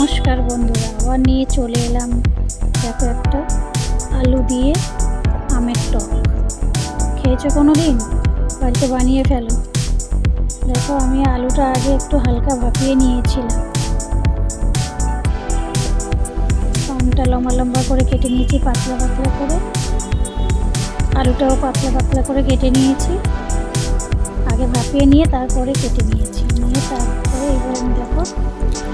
নমস্কার বন্ধুরা, আবার নিয়ে চলে এলাম দেখো একটা আলু দিয়ে আমের টক। খেয়েছো কোনো দিন বাড়িতে বানিয়ে ফেলো। দেখো আমি আলুটা আগে একটু হালকা ভাপিয়ে নিয়েছিলাম। আমটা লম্বা লম্বা করে কেটে নিয়েছি, পাতলা পাতলা করে। আলুটাও পাতলা পাতলা করে কেটে নিয়েছি। আগে ভাপিয়ে নিয়ে তারপরে কেটে নিয়েছি। নিয়ে তারপরে এবার আমি দেখো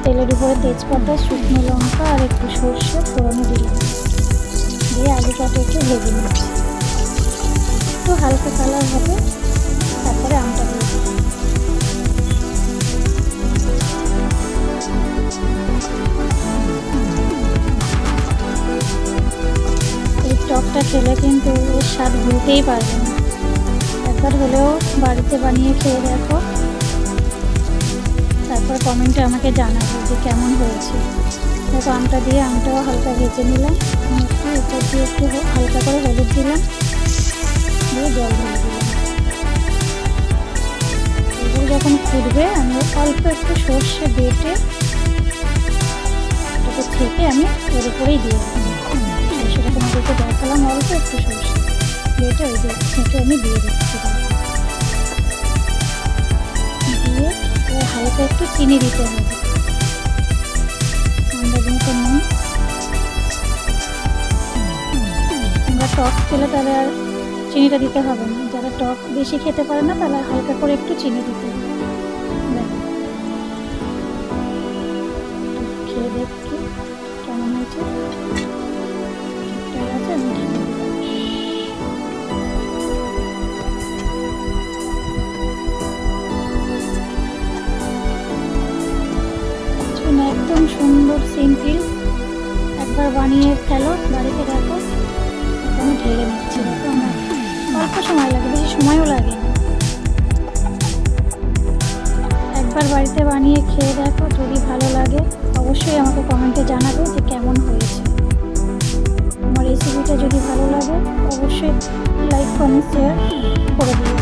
তেলের উপরে তেজপাতা, শুকনো লঙ্কা আর একটু সর্ষে, ফোড়নে দিলাম। দিয়ে আলুটাকে একটু ভেজে নিচ্ছি একটু হালকা কালার হবে, তারপরে আমটা দিয়ে। এই টকটা খেলে কিন্তু এর স্বাদ ভুলতেই পারবে না। একবার হলেও বাড়িতে বানিয়ে খেয়ে দেখো। তারপর কমেন্টে আমাকে জানাবে যে কেমন হয়েছে। দেখো আমটা দিয়ে আমটাও হালকা ভেজে নিলাম। একটু উপর দিয়ে একটু হালকা করে হলুদ দিলাম। দিয়ে জল ঢেলে দিলাম। এগুলো যখন ফুটবে, আমি অল্প একটু সর্ষে বেটে ওটাকে থেকে আমি ওর উপরেই দিয়ে সেটা তোমাদেরকে দেখালাম, অল্প একটু সর্ষে বেটে ওই যে আমি দিয়ে দিচ্ছি ও একটু চিনি দিতে হবে। আন্দাজ মতো নুন, তোমরা টক খেলে তাহলে আর চিনিটা দিতে হবে না। যারা টক বেশি খেতে পারে না, তারা হালকা করে একটু চিনি দিতে হবে। খেয়ে দেখছি। একদম সুন্দর সিম্পল একবার বানিয়ে ফেলো বাড়িতে দেখো আমি ঢেলে নিচ্ছি দেখো আমার অল্প সময় লাগে বেশি সময়ও লাগে। না একবার বাড়িতে বানিয়ে খেয়ে দেখো যদি ভালো লাগে অবশ্যই আমাকে কমেন্টে জানাবে যে কেমন হয়েছে। আমার রেসিপিটা যদি ভালো লাগে অবশ্যই লাইক কমেন্ট শেয়ার করে দিও।